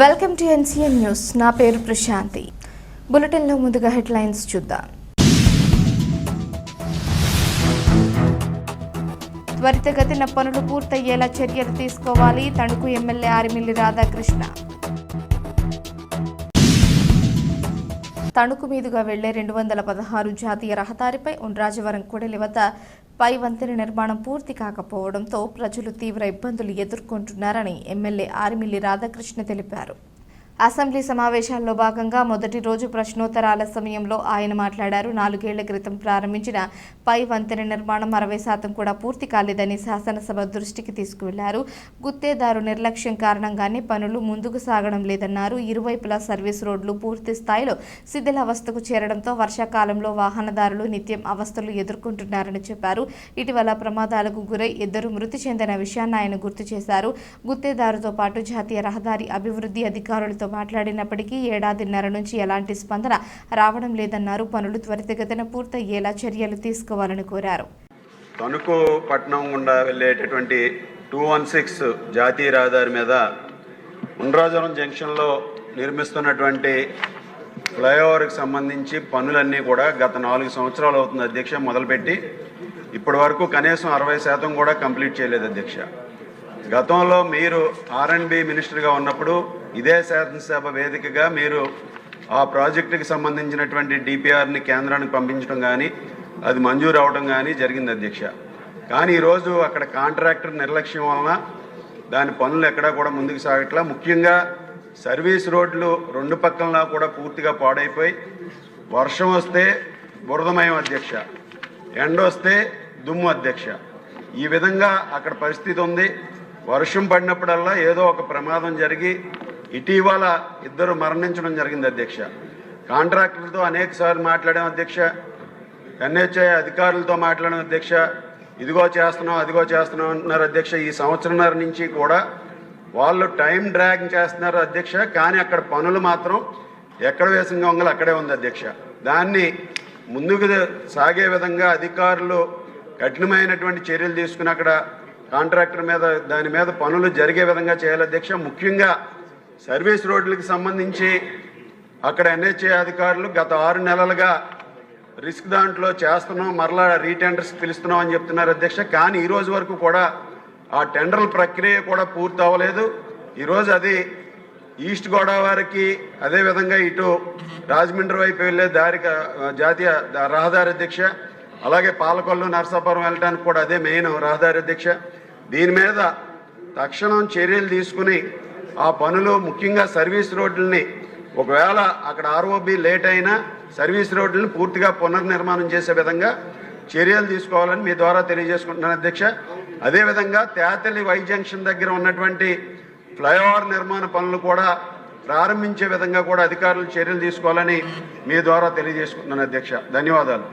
Welcome to NCN news. నా పేరు ప్రశాంతి. బులెటిన్లో ముందుగా హెడ్లైన్స్ చూద్దాం. త్వరితగతిన పనులు పూర్తయ్యేలా చర్యలు తీసుకోవాలి. తణుకు ఎమ్మెల్యే ఆరిమిల్లి రాధాకృష్ణ. తణుకు మీదుగా వెళ్ళే రెండు వందల పదహారు జాతీయ రహదారిపై ఉండ్రాజవరం కూడలి వద్ద పై వంతెన నిర్మాణం పూర్తి కాకపోవడంతో ప్రజలు తీవ్ర ఇబ్బందులు ఎదుర్కొంటున్నారని ఎమ్మెల్యే ఆరిమిల్లి రాధాకృష్ణ తెలిపారు. అసెంబ్లీ సమావేశాల్లో భాగంగా మొదటి రోజు ప్రశ్నోత్తరాల సమయంలో ఆయన మాట్లాడారు. నాలుగేళ్ళ క్రితం ప్రారంభించిన పై వంతెన నిర్మాణం అరవై శాతం కూడా పూర్తి కాలేదని శాసనసభ దృష్టికి తీసుకువెళ్ళారు. గుత్తేదారు నిర్లక్ష్యం కారణంగానే పనులు ముందుకు సాగడం లేదన్నారు. ఇరువైపులా సర్వీస్ రోడ్లు పూర్తి స్థాయిలో శిథిలావస్థకు చేరడంతో వర్షాకాలంలో వాహనదారులు నిత్యం అవస్థలు ఎదుర్కొంటున్నారని చెప్పారు. ఇటీవల ప్రమాదాలకు గురై ఇద్దరు మృతి చెందిన విషయాన్ని ఆయన గుర్తు చేశారు. గుత్తేదారుతో పాటు జాతీయ రహదారి అభివృద్ధి అధికారులతో మాట్లాడినప్పటికీ ఏడాదిన్నర నుంచి ఎలాంటి స్పందన రావడం లేదన్నారు. పనులు త్వరితగతిన పూర్తయ్యేలా చర్యలు తీసుకోవాలని కోరారు. తణుకు పట్టణం గుండా వెళ్ళేటటువంటి టూ వన్ సిక్స్ జాతీయ రహదారి మీద ఉండ్రాజవరం జంక్షన్లో నిర్మిస్తున్నటువంటి ఫ్లైఓవర్కి సంబంధించి పనులన్నీ కూడా గత నాలుగు సంవత్సరాలు అవుతుంది అధ్యక్ష మొదలుపెట్టి. ఇప్పటి వరకు కనీసం అరవై శాతం కూడా కంప్లీట్ చేయలేదు అధ్యక్ష. గతంలో మీరు ఆర్ఎండ్బి మినిస్టర్గా ఉన్నప్పుడు ఇదే శాసనసభ వేదికగా మీరు ఆ ప్రాజెక్టుకి సంబంధించినటువంటి డిపిఆర్ని కేంద్రానికి పంపించడం కానీ అది మంజూరు అవడం కానీ జరిగింది అధ్యక్ష. కానీ ఈరోజు అక్కడ కాంట్రాక్టర్ నిర్లక్ష్యం వలన దాని పనులు ఎక్కడా కూడా ముందుకు సాగట్లా. ముఖ్యంగా సర్వీస్ రోడ్లు రెండు పక్కల కూడా పూర్తిగా పాడైపోయి వర్షం వస్తే బురదమయం అధ్యక్ష. ఎండ వస్తే దుమ్ము అధ్యక్ష. ఈ విధంగా అక్కడ పరిస్థితి ఉంది. వర్షం పడినప్పుడల్లా ఏదో ఒక ప్రమాదం జరిగి ఇటీవల ఇద్దరు మరణించడం జరిగింది అధ్యక్ష. కాంట్రాక్టర్లతో అనేక సార్లు మాట్లాడాం అధ్యక్ష. ఎన్హెచ్ఐ అధికారులతో మాట్లాడిన అధ్యక్ష. ఇదిగో చేస్తున్నాం అదిగో చేస్తున్నాం అంటున్నారు అధ్యక్ష. ఈ సంవత్సరంన్నర నుంచి కూడా వాళ్ళు టైం డ్రాగ్ చేస్తున్నారు అధ్యక్ష. కానీ అక్కడ పనులు మాత్రం ఎక్కడ వేసిన గొంగలు అక్కడే ఉంది అధ్యక్ష. దాన్ని ముందుకు సాగే విధంగా అధికారులు కఠినమైనటువంటి చర్యలు తీసుకుని అక్కడ కాంట్రాక్టర్ మీద దాని మీద పనులు జరిగే విధంగా చేయాలి. అధ్యక్ష ముఖ్యంగా సర్వీస్ రోడ్లకు సంబంధించి అక్కడ ఎన్హెచ్ఏ అధికారులు గత ఆరు నెలలుగా రిస్క్ దాంట్లో చేస్తున్నాం మరలా రీటెండర్స్ పిలుస్తున్నాం అని చెప్తున్నారు అధ్యక్ష. కానీ ఈ రోజు వరకు కూడా ఆ టెండర్ల ప్రక్రియ కూడా పూర్తి అవ్వలేదు. ఈరోజు అది ఈస్ట్ గోదావరికి అదేవిధంగా ఇటు రాజమండ్రి వైపు వెళ్ళే దారి జాతీయ రహదారి అధ్యక్ష. అలాగే పాలకొల్లు నరసాపురం వెళ్ళడానికి కూడా అదే మెయిన్ రహదారి దీక్ష. దీని మీద తక్షణం చర్యలు తీసుకుని ఆ పనులు ముఖ్యంగా సర్వీస్ రోడ్లని ఒకవేళ అక్కడ ఆర్ఓబి లేట్ అయినా సర్వీస్ రోడ్లను పూర్తిగా పునర్నిర్మాణం చేసే విధంగా చర్యలు తీసుకోవాలని మీ ద్వారా తెలియజేసుకుంటున్నాను అధ్యక్ష. అదేవిధంగా తేతలి వై జంక్షన్ దగ్గర ఉన్నటువంటి ఫ్లైఓవర్ నిర్మాణ పనులు కూడా ప్రారంభించే విధంగా కూడా అధికారులు చర్యలు తీసుకోవాలని మీ ద్వారా తెలియజేసుకుంటున్నాను అధ్యక్ష. ధన్యవాదాలు.